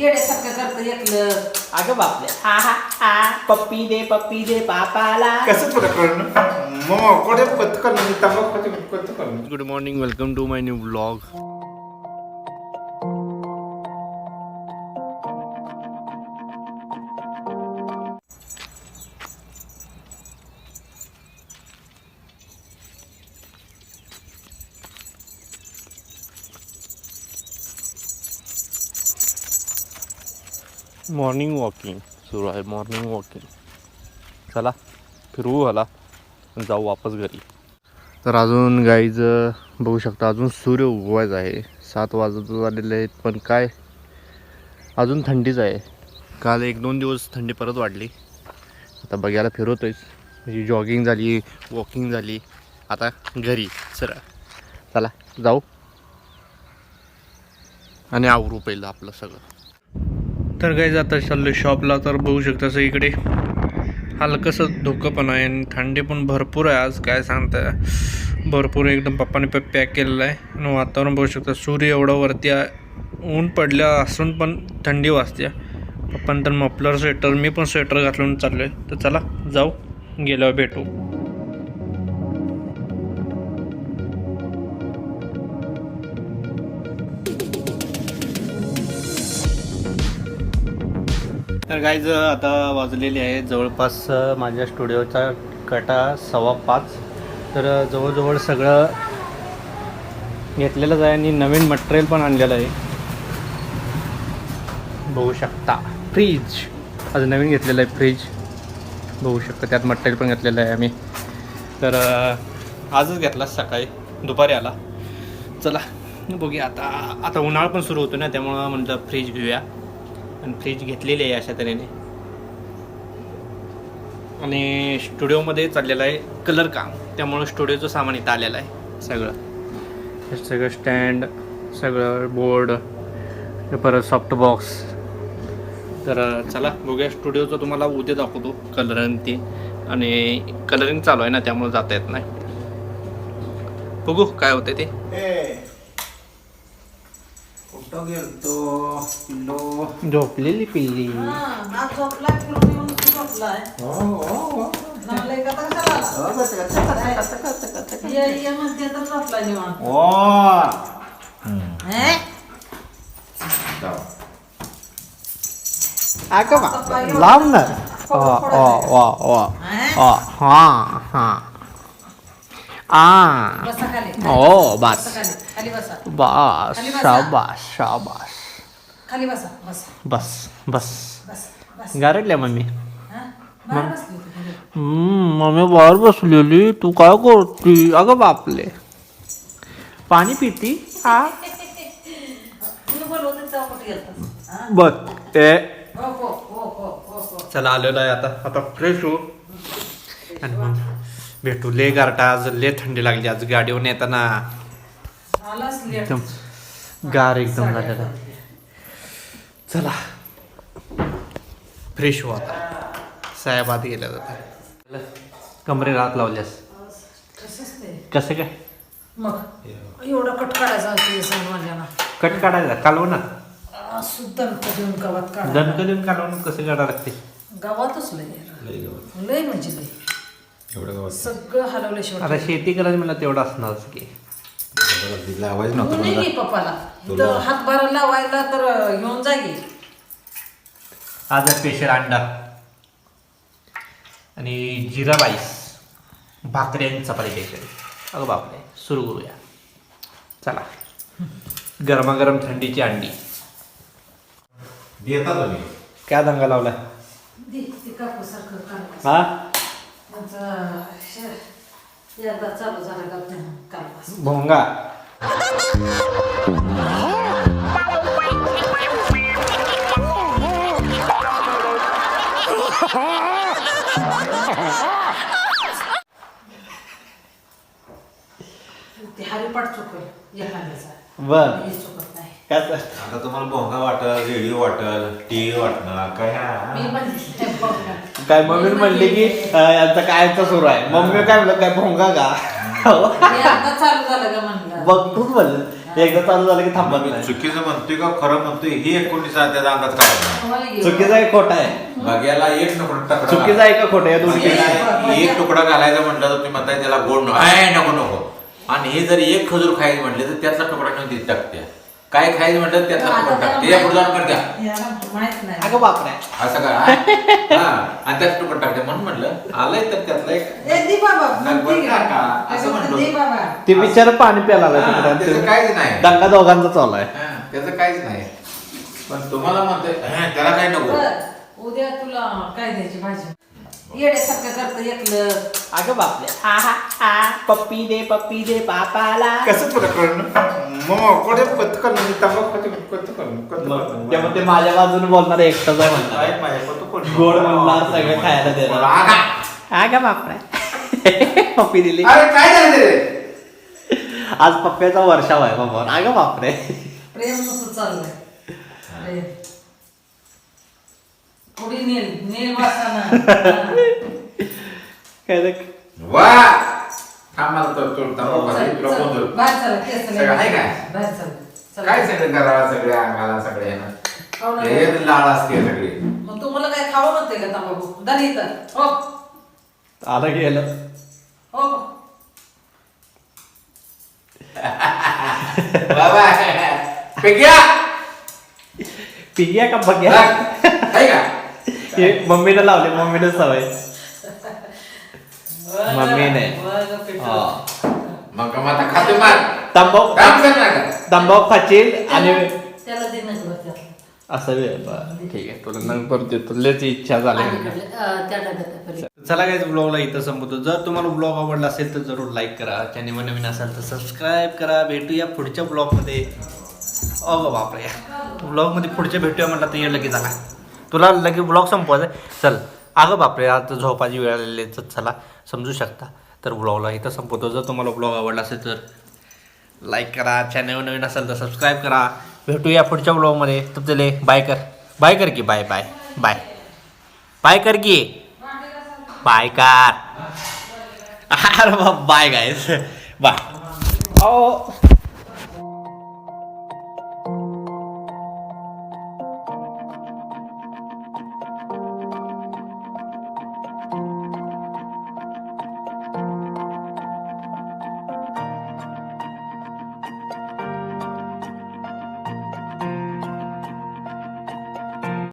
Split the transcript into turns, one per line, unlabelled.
येड्यासारखं करतं एकलं.
अगं बापले हा हा हा. पप्पी दे पप्पी दे पापाला
कसं मग कत करणं तंबाखू कत करणं
good morning welcome to my new blog morning walking सुरू आहे मॉर्निंग वॉकिंग चला फिरवू आला जाऊ वापस घरी. तर अजून गाईज बघू शकता अजून सूर्य उगवायचा आहे. सात वाजत झालेले आहेत पण काय? अजून थंडीच आहे. काल एक दोन दिवस थंडी परत वाढली. आता बघायला फिरवतोयच म्हणजे जॉगिंग झाली वॉकिंग झाली. आता घरी सरळ. चला जाऊ. आणि आवरू पहिलं आपलं सगळं. तर काही जाता चाललो शॉपला तर बघू शकता इकडे हलकंसं धुकं पण आहे आणि थंडी पण भरपूर आहे आज काय सांगता. भरपूर एकदम पप्पाने पॅक पॅक केलेलं आहे. आणि वातावरण बघू शकता सूर्य एवढा वरती ऊन पडल्या असून पण थंडी वाजते. पप्पाने तर मफलर स्वेटर मी पण स्वेटर घालून चाललो आहे तर चला जाऊ. गेल्यावर भेटू. तर गाईज आता वाजलेली आहे जवळपास माझ्या स्टुडिओचा कटा सव्वा पाच. तर जवळजवळ सगळं घेतलेलंच आहे आणि नवीन मटेरियल पण आणलेलं आहे. बघू शकता. फ्रीज आज नवीन घेतलेलं आहे फ्रीज बघू शकता त्यात मटेरियल पण घेतलेलं आहे आम्ही. तर आजच घेतला सकाळी. दुपारी आला. चला बघूया आता. आता उन्हाळा पण सुरू होतो ना त्यामुळं म्हटलं फ्रीज घेऊया. आणि फ्रीज घेतलेली आहे अशा तऱ्हेने. आणि स्टुडिओमध्ये चाललेलं आहे कलर काम. त्यामुळं स्टुडिओचं सामान इथं आलेलं आहे सगळं. सगळं स्टँड सगळं बोर्ड परत सॉफ्ट बॉक्स तर चला बघूया स्टुडिओचं तुम्हाला उद्या दाखवतो कलर आणि ते. आणि कलरिंग चालू आहे ना त्यामुळे जाता येत नाही. बघू काय होते ते.
कुठं गेलतो पिल्लो.
झोपलेली पिल्ली.
हा, आज झोपलाय फिरून येऊन झोपलाय.
हो हो हो.
लागलंय का तर कशाला आला? ये ये म्हणते तर झोपलाय निवांत.
ओ
हे?
लांब ना. वा वा वा वा.
हे?
वा हा हा. आ. ओ बस.
बसा. बसा.
शाबास शाबास.
खाली बसा. बसा.
गारटल्या मम्मी.
हा?
मम्मी बाहेर बसलेली. तू काय करती? अगं बापले. पाणी पिती? हा?
हा?
बघ
हो हो हो हो हो हो.
चला आलेलो आहे आता. आता फ्रेश हो आणि मग भेटू. ले गारटा आज ले थंडी लागली आज गाडीवर येताना एकदम गार एकदम आहे. चला. फ्रेश हो आता. साहेब आत गेल्या जाता कमरे रात लावल्यास. कसं काय?
मग. एवढं कट काढायचा
कट काढायचा कालव ना.
सुद्धा देऊन गावात काढा
दणक देऊन कालवून कसं काढा लागते?
गावातच लय लय म्हणजे लय.
एवढं
सगळं हलवल्याशिवाय
आता शेती करायला मला तेवढं असणारच की.
तू
नव्हतं मला
पप्पाला.
तुला.
हातभार लावायला तर घेऊन जा घे
आज स्पेशल अंडा. आणि जिरा राईस भाकरी आणि चपाती काहीतरी अगं बापरे सुरू करूया. चला. गरमागरम थंडीची अंडी.
देता तुम्ही.
काय दंगा लावलाय
दे ते कापूसारखं काढ
हा?
त्यांचं शे- एकदा चालू झाला का ते काढ
भोंगा
ते हरिपाठ चुकल. एखाद्याचा
बर.
हे चुकत नाही.
काय
आता तुम्हाला भोंगा वाटल रेडिओ वाटल टीव्ही वाटणार काय?
मी? पण.
काय मम्मी म्हणली की अं, यांचं कायचं सुरू आहे? मम्मी काय म्हणलं काय भोंगा का?
हे. आता चालू झालं का म्हणलं.
बघ तूच म्हणलं.
एकदा चालू झालं की थांबत
मी
नाही.
चुकीचं म्हणतोय का खरं म्हणतोय हे एकोणीस त्याचा अंदाज काढतो
चुकीचं आहे खोटं आहे.
बघ्याला एक तुकडा
चुकीचं आहे का खोटं आहे दोन्ही
बघ्याला एक तुकडा घालायचा म्हटलं तर तुम्ही म्हणताय त्याला गोड नको. आय, नको नको. आणि हे जर एक खजूर खायचं म्हटलं तर त्यातला तुकडा नेऊन तिथे टाकते? काय खायचं म्हटलं तर त्यातला तुकडा टाकते या पुढे जाऊन करत्या.
माहीत नाही.
अगं बापरे.
असं का हा? आणि त्यात तुकडा टाकते म्हणून म्हटलं. आलंय तर त्यातला एक
ए, दे बाबा.
नगवत
दे
टाका, असं म्हणलो.
दे बाबा.
ते बिचार पाणी प्यायला
हा, त्याचं काहीच नाही.
दंगा दोघांचा चालू आहे.
हा, त्याचं काहीच नाही. पण तुम्हाला म्हणतोय "हा, त्याला काय नको?
बर उद्या तुला काय द्यायची भाजी? येड्यासारखं करतं एकलं.
अगं बापरे. हा हा हा. पप्पी दे पप्पी दे बापाला.
कसं तुला कळणं कत करणं मी तंबाखू खाते
मग त्यामुळे ते माझ्या बाजूने बोलणार एकटाच आहे म्हणणार गोड म्हणणार सगळं खायला देणार. अगं बापरे. पप्पी दिली.
अरे काय झालं ते
आज पप्प्याचा वर्षाव आहे बाबा. अगं बापरे.
प्रेम नुसतं चाललंय प्रेम. पुढे नेल नेल वासाना.
काय रे?
वा! आम्हाला तर
केस
सगळं आहे काय?
बाहेर चला. चला.
काय सगळं करावं सगळे अंगाला सगळे ना?
खाऊ नका.
हे लाळ असते सगळी.
मग तुम्हाला काय खावं म्हणते का तंबाखू? दर इथं. हो.
आलं गेलं
हो.
बाबा. पेग्या.
पिग्या का बघ्या
आहे का?
हे मम्मीने लावले मम्मीने सवय. मम्मीने.
मग आता खाते मार
तंबाखू
काम कर ना का
तंबाखू आणि
त्याला दे ना गं त्याला.
असं बी आहे. बरं, ठीक आहे तुला नंतर देतो लयच इच्छा झाली
अं.
चला काय ब्लॉगला इथं संपवतो जर तुम्हाला ब्लॉग आवडला असेल तर जरूर लाईक करा चॅनल नवीन असेल तर सबस्क्राईब करा भेटूया पुढच्या ब्लॉगमध्ये अगं बापरे ब्लॉगमध्ये पुढच्या भेटूया म्हटलं तर ये लगेच आला तुला लगेच ब्लॉग संपवायचा? चल अगं बापरे आता झोपाची वेळ आलेली तर चला समजू शकता. तर ब्लॉगला इथं संपवतो. जर तुम्हाला ब्लॉग आवडला असेल तर लाईक करा चॅनल नवीन असेल तर सबस्क्राईब करा. भेटूया पुढच्या ब्लॉगमध्ये तुमचे बाय कर. बाय कर की बाय बाय बाय बाय कर की. By car. अरे बाय गायस बाय ओ